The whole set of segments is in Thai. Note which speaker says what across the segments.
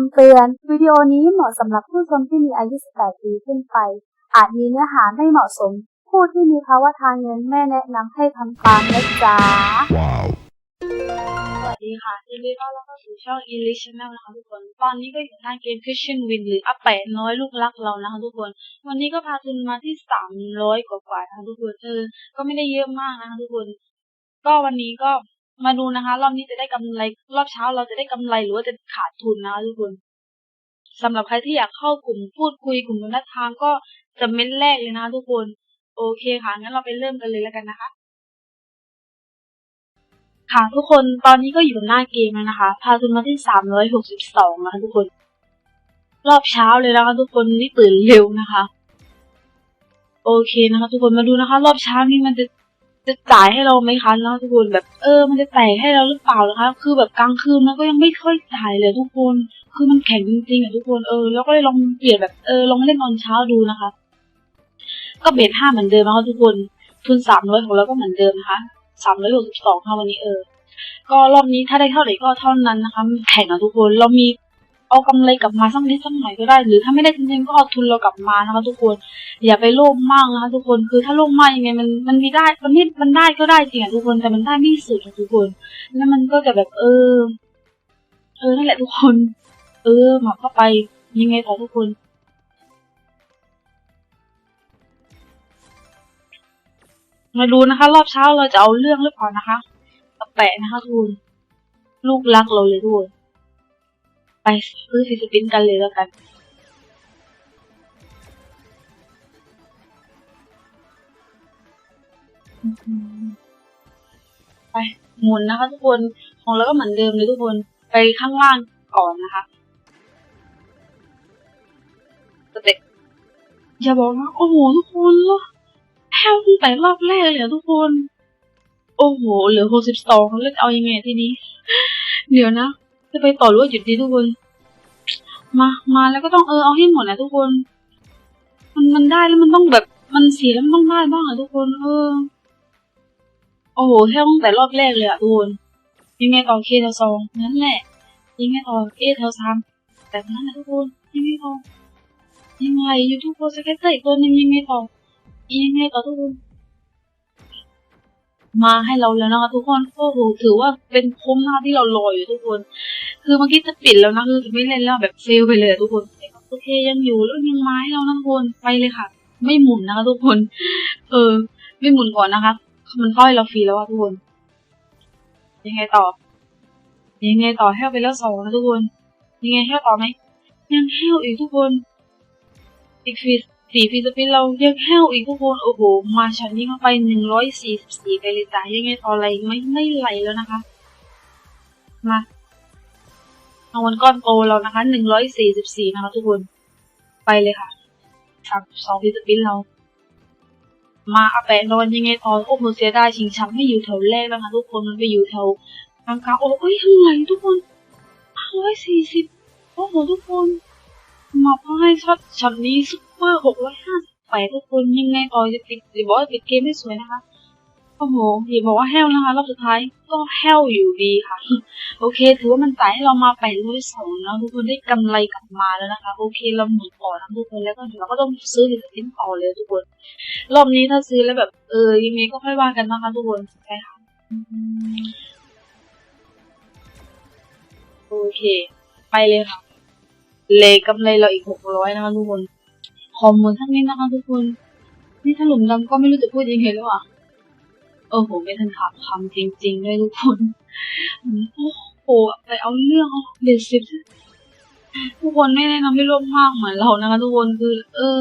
Speaker 1: ำเตือน วิดีโอนี้เหมาะสำหรับผู้ชมที่มีอายุ 18 ปีขึ้นไป อาจมีเนื้อหาไม่เหมาะสม ผู้ที่มีภาวะทางเงินไม่แนะนำให้ทำตามนะจ๊ะ
Speaker 2: Wow.
Speaker 3: สวัสดีค่ะยินดีต้อนรับเข้าสู่ช่อง English Channel นะคะทุกคน ตอนนี้ก็อยู่ในเกม Christian Win หรืออาแปะน้อยลูกรักเรานะคะทุกคน วันนี้ก็พาทุนมาที่สามร้อยกว่าๆนะคะทุกคน เออ ก็ไม่ได้เยอะมากนะคะทุกคน ก็วันนี้ก็ มาดูนะคะ รอบนี้จะได้กำไร รอบเช้าเราจะได้กำไรหรือว่าจะขาดทุนนะคะทุกคนสำหรับใครที่อยากเข้ากลุ่มพูดคุยกลุ่มนัดทางก็จะเม้นแรกเลยนะคะทุกคน โอเคค่ะ งั้นเราไปเริ่มกันเลยแล้วกันนะคะ ค่ะทุกคนตอนนี้ก็อยู่หน้าเกมแล้วนะคะ พาทุนมาที่สามร้อยหกสิบสองนะคะทุกคน รอบเช้าเลยนะคะทุกคนนี่ตื่นเร็วนะคะ โอเคนะคะ ทุกคนมาดูนะคะ รอบเช้านี่มันจะ จะจ่ายให้เราไหมคะแล้วทุกคนแบบเออ มันจะแตกให้เราหรือเปล่านะคะ คือแบบกลางคืนมันก็ยังไม่ค่อยจ่ายเลยทุกคน คือมันแข็งจริงๆอะทุกคนเออแล้วก็เลยลองเปลี่ยนแบบเออลองเล่นตอนเช้าดูนะคะ ก็เบสห้าเหมือนเดิมนะคะทุกคนทุนสามร้อยของเราก็เหมือนเดิมนะคะสามร้อยหกสิบสองค่ะวันนี้เออ ก็รอบนี้ถ้าได้เท่าไหร่ก็เท่านั้นนะคะแข่งอะทุกคนเรามี เอากำไรกลับมาสักนิดสักหน่อยก็ได้ หรือถ้าไม่ได้จริงๆก็เอาทุนเรากลับมานะคะทุกคน อย่าไปโลภมากนะคะทุกคนคือถ้าโลภมากยังไงมันมันมีได้มันไม่มันได้ก็ได้จริงอะทุกคนแต่มันได้ไม่สุดอะทุกคน แล้วมันก็จะแบบเออ เออนั่นแหละทุกคน เออหมักเข้าไปยังไงต่อทุกคนมาดูนะคะ รอบเช้าเราจะเอาเรื่องหรือเปล่านะคะแปะนะคะทุกคนลูกรักเราเลยทุกคน ไปซื้อฟิสปินกันเลยแล้วกันไปหมุนนะคะทุกคนของเราก็เหมือนเดิมเลยทุกคนไปข้างล่างก่อนนะคะสเต็ปอย่าบอกนะ โอ้โห ทุกคนแล้วแพ้ตั้งแต่รอบแรกเลยทุกคน โอ้โห เหลือหกสิบสองแล้วจะเอายังไงทีนี้ เดี๋ยวนะ จะไปต่อรือว่าหยุดดีทุกคน มา มาแล้วก็ต้องเออเอาให้หมดนะทุกคน มันมันได้แล้วมันต้องแบบ มันเสียแล้วมันต้องได้บ้างอะทุกคน เออ โอ้โหแค่ตั้งแต่รอบแรกเลยอะทุกคนยังไงต่อเคแถวสองนั่นแหละ ยังไงต่อเอแถวสามแบบนั้นนะทุกคนยังไงต่อยังไงยูทูบโปรสเก็ตเตอร์อีกตัวนึงยังไงต่อยังไงต่อทุกคนมาให้เราแล้วนะคะทุกคนโอ้โหถือว่าเป็นคุ้มนะคะที่เรารออยู่ทุกคน คือเมื่อกี้จะปิดแล้วนะคือจะไม่เล่นแล้วแบบเฟลไปเลยทุกคนโอเคยังอยู่แล้วยังไม้เรานะทุกคนไปเลยค่ะ ไม่หมุนนะคะทุกคน เออ ไม่หมุนก่อนนะคะมันเข้าให้เราฟรีแล้วอะทุกคน ยังไงต่อ ยังไงต่อแห้วไปแล้วสองนะทุกคน ยังไงแห้วต่อไหมยังแห้วอีกทุกคนอีกฟีสี่ฟีสปินเรายังแห้วอีกทุกคนโอ้โหมาชั้นนี้เข้าไปหนึ่งร้อยสี่สิบสี่ไปเลยจ้ายังไงต่ออะไรไม่ไม่ไหลแล้วนะคะมา เอาวันก้อนโตเรานะคะหนึ่งร้อยสี่สิบสี่นะคะทุกคน ไปเลยค่ะสามสองฟีสปินเรา มาอาแปะนอนยังไงต่อโอ้โหเสียดายชิงช้ำไม่อยู่แถวแรกแล้วนะทุกคนมันไปอยู่แถวกลางๆโอ้ยทำไงทุกคนร้อยสี่สิบโอ้โหทุกคนมาพราะให้ช็อตช็อตนี้ซุปเปอร์หกร้อยห้าสิบแปดทุกคนยังไงต่อจะปิดหรือบอกว่าปิดเกมได้สวยนะคะ โอ้โหอย่าบอกว่าแห้วนะคะ รอบสุดท้ายก็แห้วอยู่ดีค่ะ โอเค ถือว่ามันจ่ายให้เรามาแปดร้อยสองแล้วทุกคนได้กำไรกลับมาแล้วนะคะ โอเคเราหมุนต่อนะทุกคนแล้วก็เดี๋ยวเราก็ต้องซื้อถึงทิ้นต่อเลยทุกคน รอบนี้ถ้าซื้อแล้วแบบ เออยังไงก็ค่อยว่ากันนะคะทุกคนใช่ค่ะโอเค ไปเลยค่ะ เลยกำไรเราอีกหกร้อยนะคะทุกคนขอหมุนสักนิดนะคะทุกคน นี่ถ้าหลุมดำก็ไม่รู้จะพูดยังไงแล้วอะ โอ้โหไม่ทันขาดคำจริงๆด้วยทุกคนอืมโอ้โหไปเอาเรื่องเอาเด็ดสิบทุกคนไม่แนะนำให้ร่วมมากเหมือนเรานะคะทุกคนคือ เออ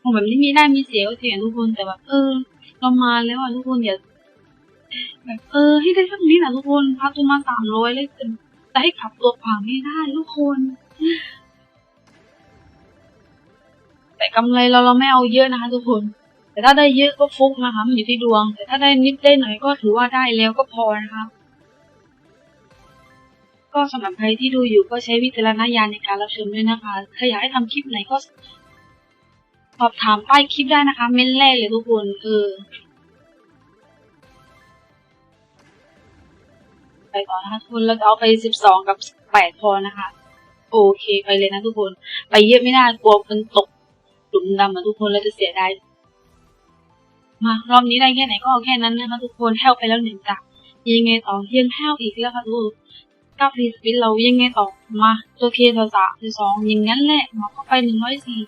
Speaker 3: ผมแบบนี้มีได้มีเสียก็เสียทุกคนแต่แบบเออเรามาแล้วอะทุกคนอย่าแบบเออ ให้ได้สักนิดนะทุกคนพักตัวมาสามร้อยเลยแต่แต่ให้ขับตัวขวางไม่ได้ทุกคน แต่กำไรเราเราไม่เอาเยอะนะคะทุกคน แต่ถ้าได้เยอะก็ฟุกนะคะมันอยู่ที่ดวง แต่ถ้าได้นิดได้หน่อยก็ถือว่าได้แล้วก็พอนะคะก็สำหรับใครที่ดูอยู่ก็ใช้วิจารณญาณในการรับชมด้วยนะคะถ้าอยากให้ทำคลิปไหนก็สอบถามใต้คลิปได้นะคะ เม้นแรกเลยทุกคนเออไปต่อนะคะทุกคนเราจะเอาไปสิบสองกับแปดพอนะคะ โอเคไปเลยนะทุกคน ไปเยอะไม่ได้กลัวมันตกหลุมดำอะทุกคนแล้วจะเสียดาย มารอบนี้ได้แค่ไหนก็เอาแค่นั้นนะคะทุกคนแห้วไปแล้วหนึ่งกะยังไงต่อยังแห้วอีกแล้วค่ะทุกคนก้าฟรีสปินเรายังไงต่อมาตัวเคตัวสามตัวสองอย่างนั้นแหละมาเข้าไปหนึ่งร้อยสี่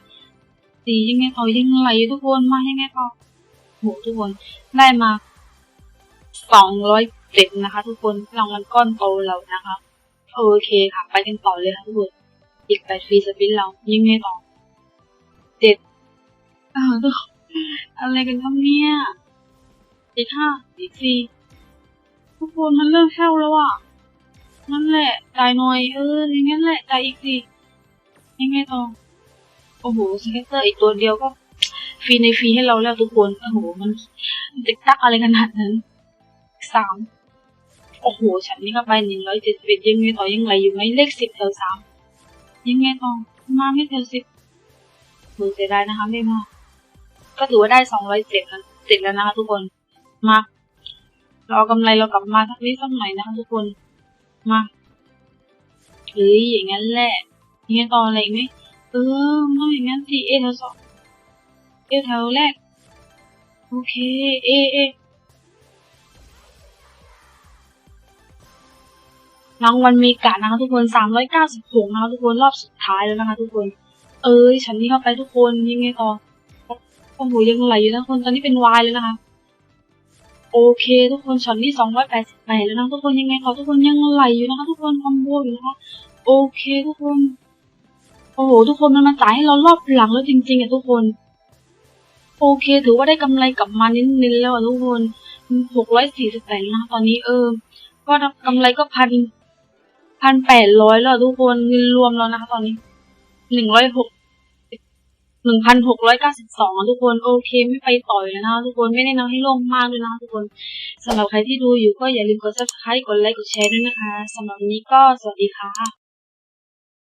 Speaker 3: สี่ยังไงต่อยังไหลอยู่ทุกคนมายังไงต่อโหทุกคนได้มาสองร้อยเจ็ดนะคะ ทุกคนรางวัลก้อนโตเรานะคะโอเคค่ะ ไปกันต่อเลยค่ะทุกคนอีกแปดฟรีสปินเรายังไงต่อเจ็ดอ้าวทุกคน อะไรกันครับเนี่ยอีกห้าอีกสี่ทุกคนมันเริ่มแห้วแล้วอะนั่นแหละจ่ายหน่อยเอออย่างงั้นแหละจ่ายอีกสี่ยังไงต่อโอ้โหสเก็ตเตอร์อีกตัวเดียวก็ฟรีในฟรีให้เราแล้วทุกคนโอ้โหมันติ๊กตักอะไรขนาดนั้นสามโอ้โหฉันนี่ก็ไปหนึ่งร้อยเจ็ดสิบยังไงต่อยังไหลอยู่ไหมเลขสิบแถวสามยังไงต่อมาไม่แถวสิบเออเสียดายนะคะไม่มา ก็ถือว่าได้สองร้อยเจ็ดแล้วเจ็ดแล้วนะคะทุกคน มา เราเอากำไรเรากลับมาสักนิดสักหน่อยนะคะทุกคน มาเฮ้ยอย่างนั้นแหละยังไงต่ออะไรอีกไหมเออต้องอย่างนั้นสิเอแถวสองเอแถวแรก โอเค เอเอรางวัลมีกานะคะทุกคน396นะคะทุกคนรอบสุดท้ายแล้วนะคะทุกคน เอ้ยฉันนี่เข้าไปทุกคนยังไงต่อ โอ้โหยังไหลอยู่นะทุกคนตอนนี้เป็นวายเลยนะคะ โอเคทุกคนฉันนี่288แล้วนะทุกคนยังไงต่อทุกคนยังไหลอยู่นะคะ ทุกคนคอมโบอยู่นะคะ โอเคทุกคน โอ้โหทุกคนมันมาจ่ายให้เรารอบหลังแล้วจริงๆอะทุกคน โอเค ถือว่าได้กำไรกลับมานิดๆแล้วอะทุกคน648นะคะตอนนี้เออ ก็กำไรก็พันพันแปดร้อยแล้วทุกคนเงินรวมแล้วนะคะตอนนี้หนึ่งร้อยหก หนึ่งพันหกร้อยเก้าสิบสองทุกคนโอเคไม่ไปต่อยแล้วนะทุกคนไม่ได้นำให้โล่งมากด้วยนะคะทุกคนสำหรับใครที่ดูอยู่ก็อย่าลืมกด subscribe กดไลค์กดแชร์ด้วยนะคะสำหรับวันนี้ก็สวัสดีค่ะ